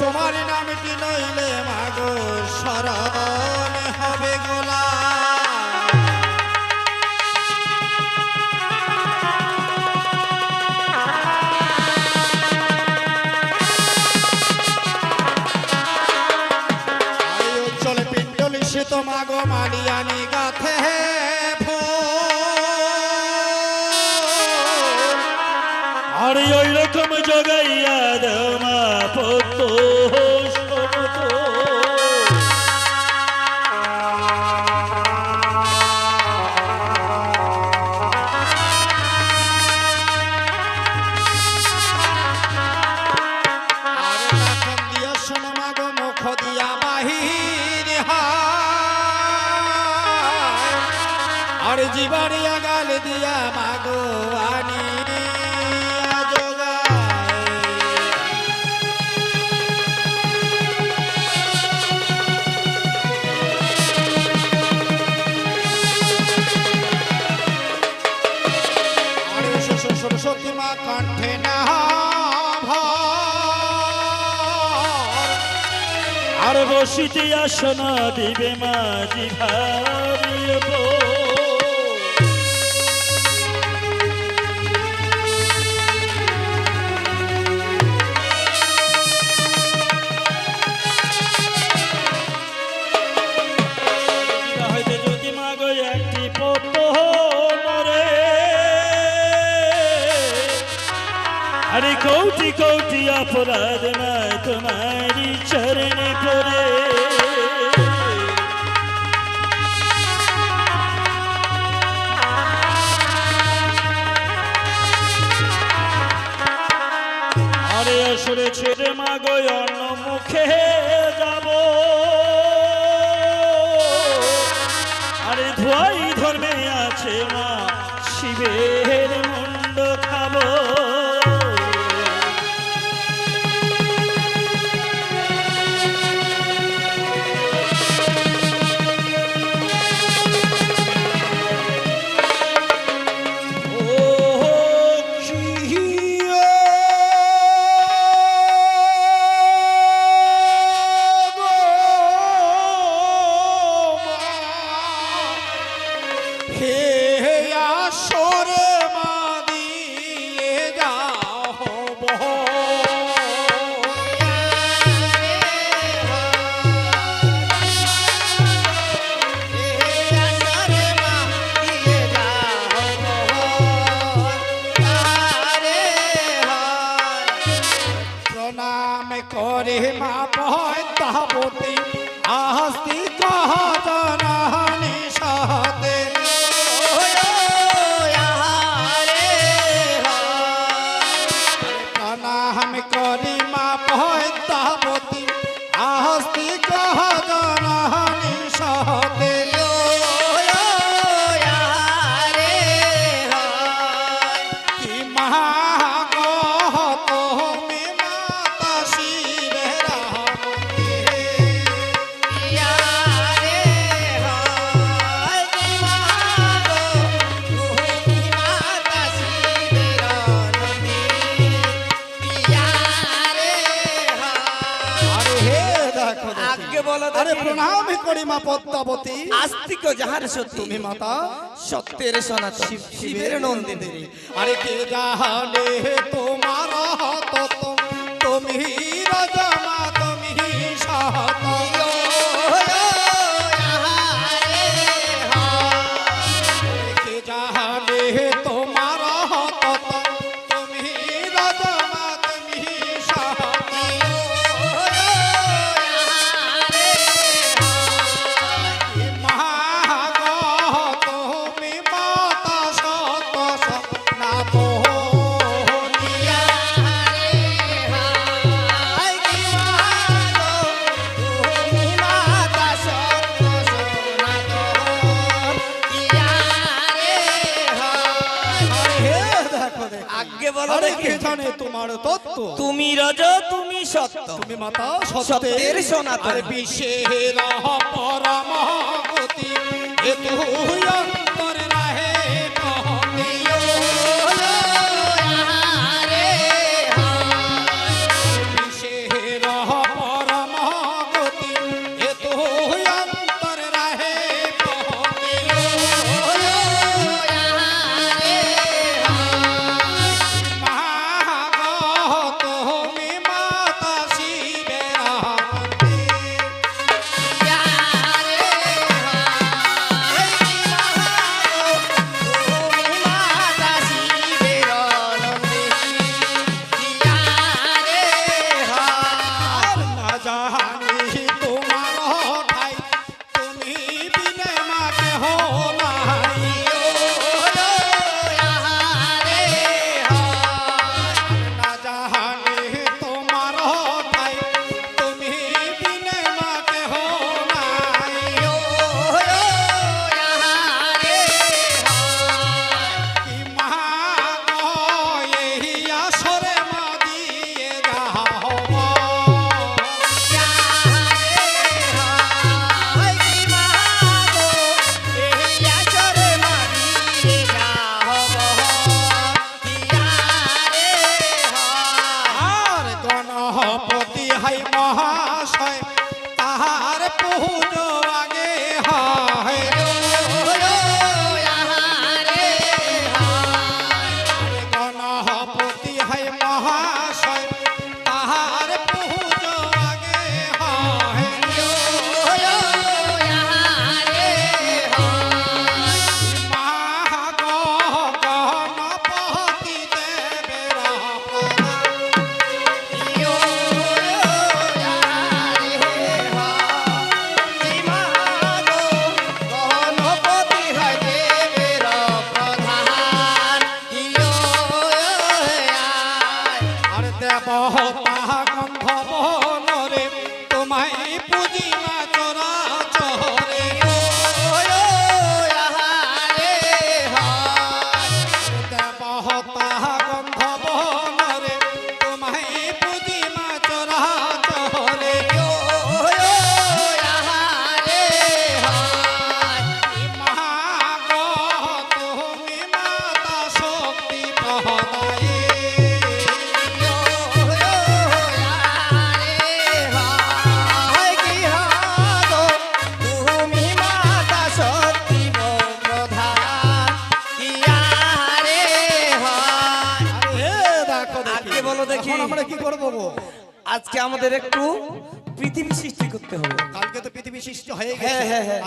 তোমার আমার ওই রকম জগাইয়া দেও মা পত্ত বসিতে আসনা দিবে মাঝি ভারিব কৌটি কৌটি অপরাধ না তোমার চরণে পড়ে সুরে ছেড়ে মাগো অন্য মুখে তাহা বলতে প্রণাম করি মা পদ্মাবতী। আস্তিক যাহার সত্যি তুমি মাতা সত্যের সনাত শিবের নন্দিনী। আরে কে জাহানে তোমার হত তুমি রাজা তোমারা তত্ত্ব তুমি রজ তুমি সত্য। তুমি মাতা সত্যের সনাতন। বিশেষ পরমতি তুই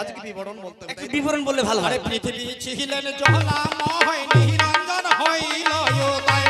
আজকে বিবরণ বলতে একটু বিবরণ বললে ভালো আরে পৃথিবী ছিলেন জলাময় নিরঞ্জন হইল তাই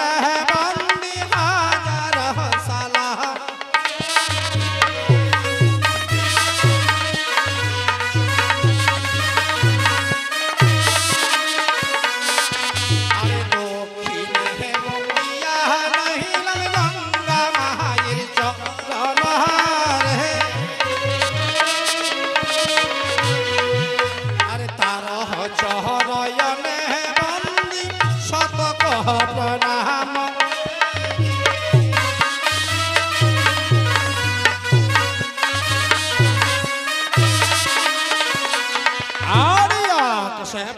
है সাহেব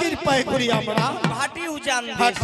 কৃপায় করি আমরা ভাটি উজান হাট।